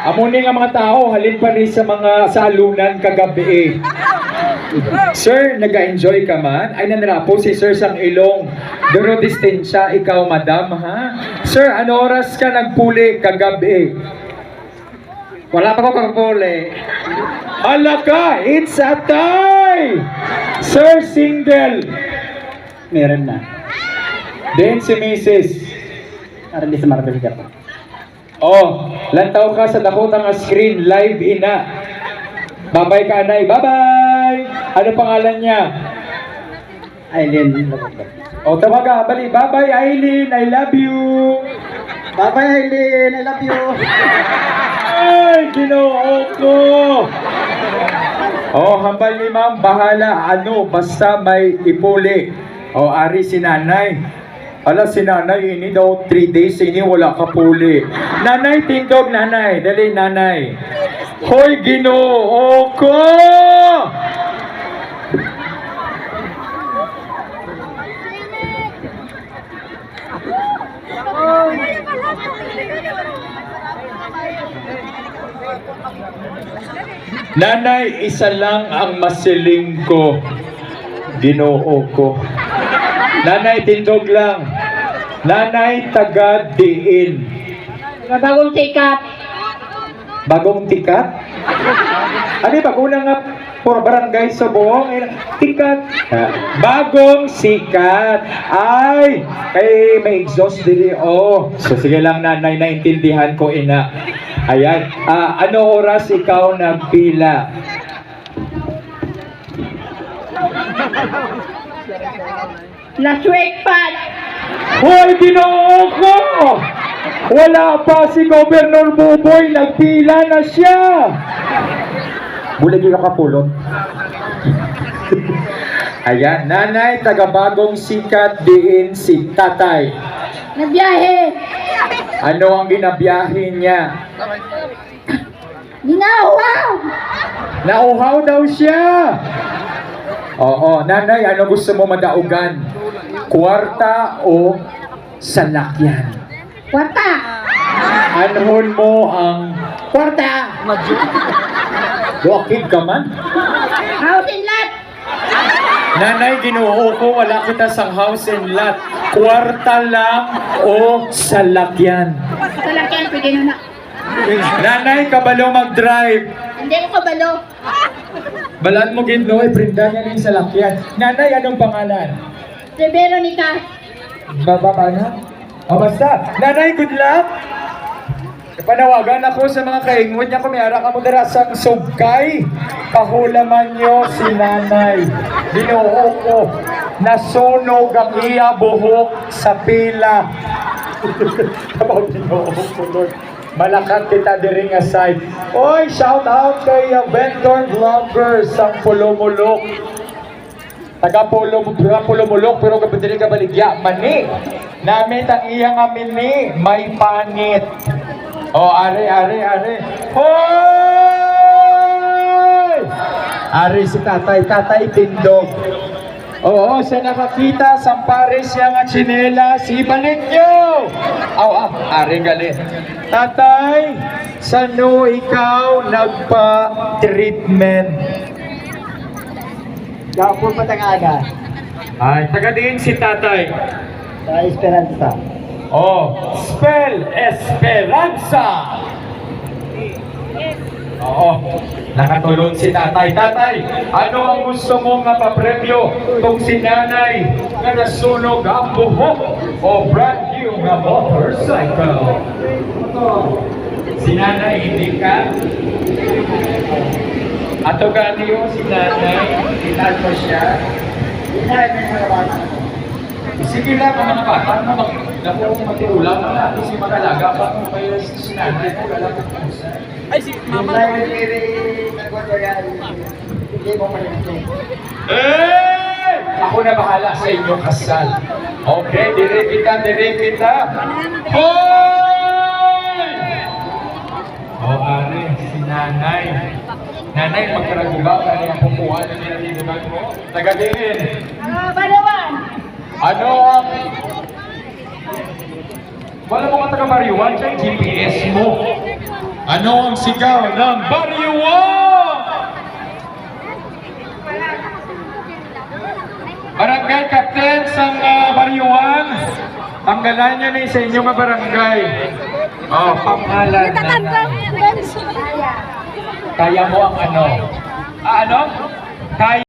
Amunin nga mga tao, halin pa rin sa mga salunan kagabi. Sir, nag-enjoy ka man? Ay, nanrapo si Sir sang ilong. Duro distensya, ikaw, madam, ha? Sir, ano oras ka nagpuli kagabi? Wala pa ko kakapuli. Hala ka, it's a tie! Sir, single. Meron na. Then si Mrs. Arali sa Marvel ka pa. Oh, lantaw ka sa dakotang screen, live ina. Babay ka, Anay. Bye-bye! Ano pangalan niya? Aileen. O, tawag ka. Bali, bye-bye, Aileen. I love you. Bye-bye, Aileen. I love you. Ay, ginoo ko. Oh, hambal ni ma'am, bahala. Ano, basta may ipuli. O, ari si nanay. Ala, si nanay, ini daw 3 days, ini wala ka puli. Nanay, tindog, nanay. Dali, nanay. Hoy, ginoo ko! Nanay, isa lang ang masiling ko. Ginoo ko. Nanay, tindog lang. Nanay, taga diin. Bagong sikat. Bagong tikat? Ano ba? Una nga for barangay sa buong eh, tikat. Bagong sikat. Ay, kay may exhaust dili. Oh, so sige lang nanay, naintindihan ko ina. Ayan. Ah, ano oras ikaw nagpila? Last week pa. Hoy, ginoo ko! Wala pa si Governor Buboy, nagpila na siya! Bulagi ka kapulot. Ayan, nanay, taga-bagong sikat diin si tatay. Nagbiyahe. Ano ang ginabiyahe niya? Ginawa. Nauhaw daw siya! Oo, nanay, ano gusto mo madaugan? Kwarta o salakyan? Kwarta. Anhon mo ang kwarta. Wakid ka man. House in lot. Nanay, ginoo ko, wala kita sa house and lot. Kwarta lang o salakyan. Talakyan, pwede na na. Nanay, kabalo mag-drive. Hindi ko kabalo. Balat mo ginoo, eh, prinda niya ng salakyan. Nanay, anong pangalan? Si Veronica. Baba ka na? O basta, nanay, good luck! Panawagan ako sa mga kaingwit niya kung may ara ka mo dara sa subkay. Pahulaman niyo si nanay. Ginoo ko. Nasunog ang iya buhok sa pila. Tabaw ginoo ko, Lord. Malakat kita diri nga side. Oy, shout out kay vendor vloggers sa Pulumulok. Taga pulo taga pulumulok pero kapag dili ka baligya mani. Namit ang iyang amin ni may panit. O are are are. Hoy! Ari si tatay, tatay tindog. Oo, siya nakakita sa pares siya nga tsinelas, ibalik nyo! Aw, ah, ari galit. Tatay, sano ikaw nagpa-treatment? Kapo pa tangaga. Ay, taga din si tatay. Sa Esperanza. Oh, spell Esperanza. Oo, nakatulong si tatay. Tatay, ano ang gusto mo nga papremyo kung si nanay nga nasunog ang buhok o brand new nga motorcycle? Si nanay, hindi ka? Ato ganiyo si nanay, ilan mo siya? Sige lang ang mga bata, ano mag naku matiulang na natin si Magalaga pa kung kayo si nanay ko alam ko kung saan. Hindi mo malimit. Eh! Ako na bahala sa inyong kasal. Okay, dire kita, dire kita. Hoy! O, are, si nanay. Nanay, magkaraguba ka niya pupuan na nila tinugan mo. Taga-din. Ah, Padawan. Ano ang... Wala mo ka taga Mariwan, siya yung GPS mo. Ano ang sigaw ng Baryo Barangay Captain sa uh, Baryuan, tanggalan nyo na sa inyong barangay. Oh, pangalan na. Kaya mo ang ano? Ah, ano? Kaya